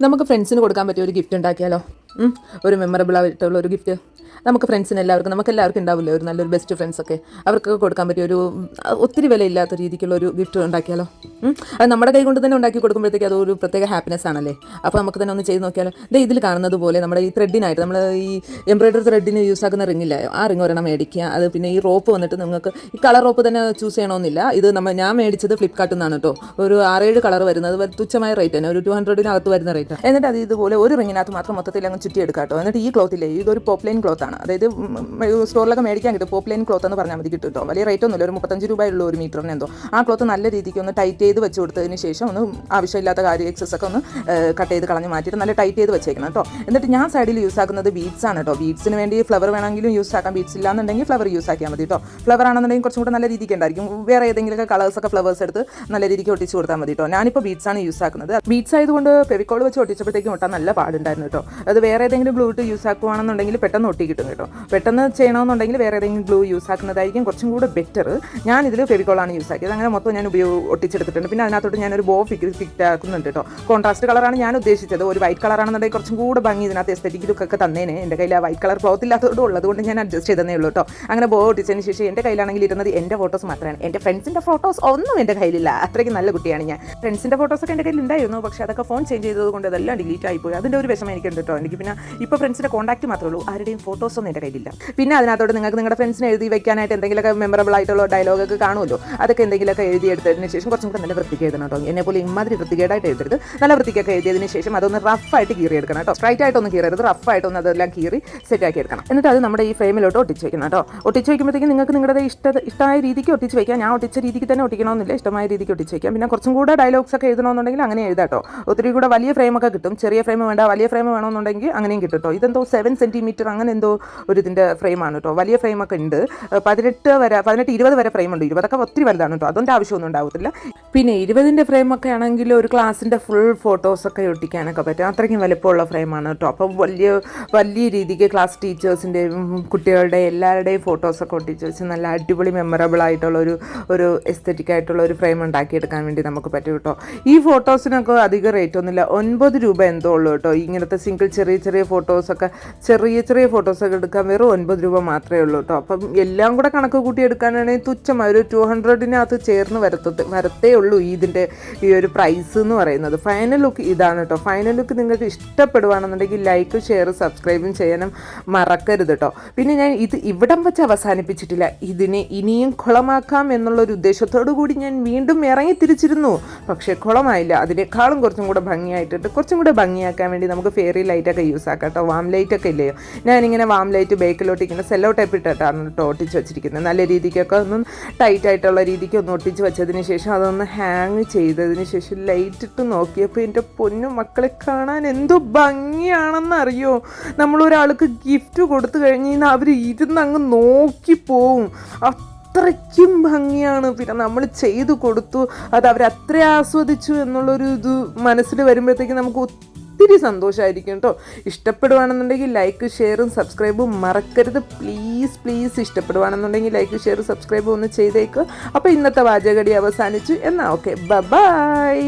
നമുക്ക് ഫ്രണ്ട്സിന് കൊടുക്കാൻ പറ്റിയ ഒരു ഗിഫ്റ്റ് ഉണ്ടാക്കിയാലോ? ഒരു മെമ്മറബിൾ ആയിട്ടുള്ള ഒരു ഗിഫ്റ്റ് നമുക്ക് ഫ്രണ്ട്സിന് എല്ലാവർക്കും നമുക്ക് എല്ലാവർക്കും ഉണ്ടാവില്ലേ ഒരു നല്ലൊരു ബെസ്റ്റ് ഫ്രണ്ട്സൊക്കെ അവർക്കൊക്കെ കൊടുക്കാൻ പറ്റിയ ഒരു ഒത്തിരി വിലയില്ലാത്ത രീതിക്കുള്ള ഒരു ഗിഫ്റ്റ് ഉണ്ടാക്കിയാലോ? അത് നമ്മുടെ കൈ കൊണ്ട് തന്നെ ഉണ്ടാക്കി കൊടുക്കുമ്പോഴത്തേക്ക് അതൊരു പ്രത്യേക ഹാപ്പിനെസ് ആണല്ലേ? അപ്പോൾ നമുക്ക് തന്നെ ഒന്ന് ചെയ്ത് നോക്കിയാലോ? ദേ ഇതിൽ കാണുന്നത് പോലെ നമ്മുടെ ഈ ത്രെഡിനായിട്ട് നമ്മൾ ഈ എംബ്രോയിഡറി ത്രെഡിന് യൂസ് ആക്കുന്ന റിങ്ങില്ല ആ റിങ് ഒരെണ്ണം മേടിക്കുക. അത് പിന്നെ ഈ റോപ്പ് വന്നിട്ട് നിങ്ങൾക്ക് ഈ കളർ റോപ്പ് തന്നെ ചൂസ് ചെയ്യണമെന്നില്ല ഇത് നമ്മൾ ഞാൻ മേടിച്ചത് ഫ്ലിപ്കാർട്ടിൽ നിന്നാണ് കേട്ടോ ഒരു ആറേഴ് കളർ വരുന്നത്. തുച്ഛമായ റേറ്റ് തന്നെ. ഒരു ടു ഹൺഡ്രഡിനകത്ത് വരുന്ന റേറ്റ് എന്നിട്ട് അത് ഇതുപോലെ ഒരു റിങ്ങിനകത്ത് മാത്രം മൊത്തത്തിൽ അങ്ങ് ചുറ്റി എടുക്കാം കേട്ടോ എന്നിട്ട് ഈ ക്ലോത്തില്ലേ ഇതൊരു പോപ്ലൈൻ ക്ലോത്ത് ആണ്. അതായത് സ്റ്റോറിലൊക്കെ മേടിക്കാൻ കിട്ടും. പോപ്ലൈൻ ക്ലോത്ത് എന്ന് പറഞ്ഞാൽ മതി കിട്ടും കേട്ടോ വലിയ റേറ്റ് ഒന്നുമില്ല. ഒരു മുപ്പത്തഞ്ച് രൂപയുള്ള ഒരു മീറ്ററിന് എന്തോ. ആ ക്ലോത്ത് നല്ല രീതിക്ക് ഒന്ന് ടൈറ്റ് ചെയ്ത് വെച്ച് കൊടുത്തതിന് ശേഷം ഒന്ന് ആവശ്യമില്ലാത്ത കാര്യം എക്സസ് ഒക്കെ ഒന്ന് കട്ട് ചെയ്ത് കളഞ്ഞ് മാറ്റിയിട്ട് നല്ല ടൈറ്റ് ചെയ്ത് വെച്ചേക്കണം കേട്ടോ. എന്നിട്ട് ഞാൻ സൈഡിൽ യൂസ് ആക്കുന്നത് ബീഡ്സ് ആണ് കേട്ടോ. ബീഡ്സിന് വേണ്ടി ഫ്ലവർ വേണമെങ്കിലും യൂസ് ആക്കാം. ബീഡ്സ് ഇല്ലാന്നുണ്ടെങ്കിൽ ഫ്ലവർ യൂസ് ആക്കിയാൽ മതി കേട്ടോ. ഫ്ലവർ ആണെന്നുണ്ടെങ്കിൽ കുറച്ചും കൂടെ നല്ല രീതിക്ക് ഉണ്ടായിരിക്കും. വേറെ ഏതെങ്കിലുമൊക്കെ കളേഴ്സൊക്കെ ഫ്ലവേഴ്സ് എടുത്ത് നല്ല രീതിക്ക് ഒട്ടിച്ച് കൊടുത്താൽ മതി കേട്ടോ. ഞാനിപ്പോൾ ബീഡ്സ് ആണ് യൂസ് ആക്കുന്നത്. ബീഡ്സ് ആയതുകൊണ്ട് ഫെവിക്കോൾ വെച്ച് ഒട്ടിച്ചപ്പോഴത്തേക്കും ഒട്ടാൻ നല്ല പാടുണ്ടായിരുന്നു കേട്ടോ. അത് വേറെ ഏതെങ്കിലും ഗ്ലൂ ഇട്ട് യൂസ് ആക്കുവാണെന്നുണ്ടെങ്കിൽ പെട്ടെന്ന് ഒട്ടി കിട്ടും കേട്ടോ. പെട്ടെന്ന് ചെയ്യണമെന്നുണ്ടെങ്കിൽ വേറെ ഏതെങ്കിലും ഗ്ലൂ യൂസ് ആക്കുന്നതായിരിക്കും കുറച്ചും കൂടെ ബെറ്റർ ഞാൻ ഇതിൽ ഫെവിക്കോളാണ് യൂസ് ആക്കിയത്. അങ്ങനെ മൊത്തം ഞാൻ ഉപയോഗ ഒട്ടിച്ചെടുത്തിട്ടുണ്ട്. പിന്നെ അതിനകത്തോട്ട് ഞാനൊരു ബോ ഫിക് ഫിറ്റ് ആക്കുന്നുണ്ട് കേട്ടോ. കോൺട്രാസ്റ്റ് കളറാണ് ഞാൻ ഉദ്ദേശിച്ചത്. ഒരു വൈറ്റ് കളറാണെന്നുണ്ടെങ്കിൽ കുറച്ചും കൂടെ ഭംഗി ഇതിനകത്ത് എസ്തെറ്റിക് ലുക്കൊക്കെ തന്നേനെ. എന്റെ കയ്യിൽ ആ വൈറ്റ് കളർ ക്ലോത്ത് ഇല്ലാത്തതുകൊണ്ട് ഉള്ളതുകൊണ്ട് ഞാൻ അഡ്ജസ്റ്റ് ചെയ്തേ ഉള്ളൂ കേട്ടോ. അങ്ങനെ ബോ ഒട്ടിച്ചതിന് ശേഷം എന്റെ കയ്യിലാണെങ്കിൽ ഇരുന്നത് എന്റെ ഫോട്ടോസ് മാത്രമാണ്. എന്റെ ഫ്രണ്ട്സിന്റെ ഫോട്ടോസ് ഒന്നും എന്റെ കയ്യിലില്ല. അത്രയ്ക്ക് നല്ല കുട്ടിയാണ് ഞാൻ. ഫ്രണ്ട്സിന്റെ ഫോട്ടോസൊക്കെ എന്റെ കയ്യിൽ ഉണ്ടായിരുന്നു. പക്ഷേ അതൊക്കെ ഫോൺ ചേഞ്ച് ചെയ്തതുകൊണ്ട് അതെല്ലാം ഡിലീറ്റ് ആയിപ്പോയി. അതിന്റെ ഒരു വിഷമം എനിക്കുണ്ട് കേട്ടോ. എനിക്ക് പിന്നെ ഇപ്പോൾ ഫ്രണ്ട്സിന്റെ കോൺടാക്റ്റ് മാത്രമേ ഉള്ളൂ. ആരുടെയും ഫോട്ടോസ് ഒന്നും എന്റെ കയ്യിലില്ല. പിന്നെ അതിനകത്തോട്ട് നിങ്ങൾക്ക് നിങ്ങളുടെ ഫ്രണ്ട്സിന് എഴുതി വെക്കാനായിട്ട് എന്തെങ്കിലുമൊക്കെ മെമ്മറബിൾ ആയിട്ടുള്ള ഡയലോഗൊക്കെ കാണുമല്ലോ? അതൊക്കെ എന്തെങ്കിലുമൊക്കെ എഴുതി എടുത്തതിന് ശേഷം കുറച്ചും കൂടെ നല്ല വൃത്തിക്ക് എഴുതണം കേട്ടോ. എന്നെ പോലെ ഇമാതിരി വൃത്തികേടായിട്ട് എഴുതരുത്. നല്ല വൃത്തിക്കൊക്കെ എഴുതിയതിന് ശേഷം അതൊന്ന് റഫായിട്ട് കീറി എടുക്കണം കേട്ടോ. സ്ട്രൈറ്റ് ആയിട്ടൊന്ന് കീറരുത്. റഫായിട്ടൊന്ന് അതെല്ലാം കീറി സെറ്റ് ആക്കി എടുക്കണം. എന്നിട്ട് അത് നമ്മുടെ ഈ ഫ്രെയിമിലോട്ട് ഒട്ടിച്ച് വെക്കണം കേട്ടോ. ഒട്ടിച്ച് വയ്ക്കുമ്പോഴത്തേക്കും നിങ്ങൾക്ക് നിങ്ങളുടെ ഇഷ്ട ഇഷ്ടമായ രീതിക്ക് ഒട്ടിച്ച് വയ്ക്കാം ഞാൻ ഒട്ടിച്ച രീതിക്ക് തന്നെ ഒട്ടിക്കണമെന്നില്ല. ഇഷ്ടമായ രീതിക്ക് ഒട്ടിച്ച് വയ്ക്കാം പിന്നെ കുറച്ചും കൂടെ ഡയലോഗ്സ് ഒക്കെ എഴുതണമെന്നുണ്ടെങ്കിൽ അങ്ങനെ എഴുതാം കേട്ടോ. ഒത്തിരി കൂടെ വലിയ ഫ്രെയിമൊക്കെ കിട്ടും. ചെറിയ ഫ്രെയിം വേണ്ട വലിയ ഫ്രെയിം വേണമെന്നുണ്ടെങ്കിൽ അങ്ങനെയും കിട്ടും കേട്ടോ. ഇതെന്തോ സെവൻ സെന്റിമീറ്റർ അങ്ങനെ എന്തോ ഒരു ഇതിന്റെ ഫ്രെയിമാണ് കേട്ടോ വലിയ ഫ്രെയിമൊക്കെ ഉണ്ട്. പതിനെട്ട് വരെ പതിനെട്ട് ഇരുപത് വരെ ഫ്രെയിം ഉണ്ട്. ഇരുപതൊക്കെ ഒത്തിരി വലുതാണ് കേട്ടോ അതുകൊണ്ട് ആവശ്യമൊന്നും ഉണ്ടാവത്തില്ല. പിന്നെ ഇരുപതിന്റെ ഫ്രെയിമൊക്കെ ആണെങ്കിൽ ഒരു ക്ലാസ്സിന്റെ ഫുൾ ഫോട്ടോസൊക്കെ ഒട്ടിക്കാനൊക്കെ പറ്റും. അത്രയ്ക്കും വലുപ്പമുള്ള ഫ്രെയിമാണ് കേട്ടോ അപ്പം വലിയ വലിയ രീതിക്ക് ക്ലാസ് ടീച്ചേഴ്സിന്റെയും കുട്ടികളുടെ എല്ലാവരുടെയും ഫോട്ടോസൊക്കെ ഒട്ടിച്ച് വെച്ച് നല്ല അടിപൊളി മെമ്മറബിൾ ആയിട്ടുള്ള ഒരു ഒരു എസ്തെറ്റിക് ആയിട്ടുള്ള ഒരു ഫ്രെയിം ഉണ്ടാക്കിയെടുക്കാൻ വേണ്ടി നമുക്ക് പറ്റും കേട്ടോ ഈ ഫോട്ടോസിനൊക്കെ അധികം റേറ്റ് ഒന്നുമില്ല. ഒൻപത് രൂപ എന്തോ ഉള്ളൂ കേട്ടോ ഇങ്ങനത്തെ സിംഗിൾ ചെറിയ ചെറിയ ഫോട്ടോസൊക്കെ ചെറിയ ചെറിയ ഫോട്ടോസൊക്കെ എടുക്കാൻ വെറും ഒൻപത് രൂപ മാത്രമേ ഉള്ളൂ കേട്ടോ. അപ്പം എല്ലാം കൂടെ കണക്ക് കൂട്ടി എടുക്കാനാണെങ്കിൽ തുച്ഛമായ ഒരു ടു ഹൺഡ്രഡിനകത്ത് ചേർന്ന് വരത്തത് വരത്തേ ഉള്ളൂ ഇതിന്റെ ഈ ഒരു പ്രൈസ് എന്ന് പറയുന്നത്. ഫൈനൽ ലുക്ക് ഇതാണ് കേട്ടോ. ഫൈനൽ ലുക്ക് നിങ്ങൾക്ക് ഇഷ്ടപ്പെടുവാണെന്നുണ്ടെങ്കിൽ ലൈക്ക് ഷെയർ സബ്സ്ക്രൈബും ചെയ്യാനും മറക്കരുത് കേട്ടോ. പിന്നെ ഞാൻ ഇത് ഇവിടം വെച്ച് അവസാനിപ്പിച്ചിട്ടില്ല. ഇതിനെ ഇനിയും കുളമാക്കാം എന്നുള്ളൊരു ഉദ്ദേശത്തോടു കൂടി ഞാൻ വീണ്ടും ഇറങ്ങി തിരിച്ചിരുന്നു. പക്ഷേ കുളമായില്ല. അതിനേക്കാളും കുറച്ചും കൂടെ ഭംഗിയായിട്ടിട്ട് കുറച്ചും കൂടെ ഭംഗിയാക്കാൻ വേണ്ടി നമുക്ക് ഫെയറി ലൈറ്റൊക്കെ യൂസ് ആക്കാം കേട്ടോ. വാം ലൈറ്റൊക്കെ ഇല്ലയോ ഞാനിങ്ങനെ വാം ലൈറ്റ് ബേക്കിലോട്ട് ഇങ്ങനെ സെല്ലോ ടൈപ്പ് ഇട്ടിട്ടാണ് കേട്ടോ ഒട്ടിച്ച് വെച്ചിരിക്കുന്നത്. നല്ല രീതിക്കൊക്കെ ഒന്ന് ടൈറ്റ് ആയിട്ടുള്ള രീതിക്ക് ഒന്ന് ഒട്ടിച്ച് വെച്ചതിന് ശേഷം അതൊന്ന് ഹാങ് ചെയ്തതിന് ശേഷം ലൈറ്റ് ഇട്ട് നോക്കിയപ്പോൾ എന്റെ പൊന്നു മക്കളെ കാണാൻ എന്തോ ഭംഗിയാണെന്നറിയോ? നമ്മളൊരാൾക്ക് ഗിഫ്റ്റ് കൊടുത്തു കഴിഞ്ഞ് കഴിഞ്ഞാൽ അവർ ഇരുന്ന് അങ്ങ് നോക്കിപ്പോവും അത്രയ്ക്കും ഭംഗിയാണ്. പിന്നെ നമ്മൾ ചെയ്തു കൊടുത്തു. അത് അവർ ആസ്വദിച്ചു എന്നുള്ളൊരു ഇത് മനസ്സിൽ വരുമ്പോഴത്തേക്ക് നമുക്ക് ഒത്തിരി സന്തോഷമായിരിക്കും കേട്ടോ ഇഷ്ടപ്പെടുവാണെന്നുണ്ടെങ്കിൽ ലൈക്ക് ഷെയറും സബ്സ്ക്രൈബും മറക്കരുത്. പ്ലീസ് പ്ലീസ് ഇഷ്ടപ്പെടുവാണെന്നുണ്ടെങ്കിൽ ലൈക്ക് ഷെയർ സബ്സ്ക്രൈബും ഒന്ന് ചെയ്തേക്കുക അപ്പോൾ ഇന്നത്തെ വാചകടി അവസാനിച്ചു. എന്നാൽ ഓക്കെ ബൈ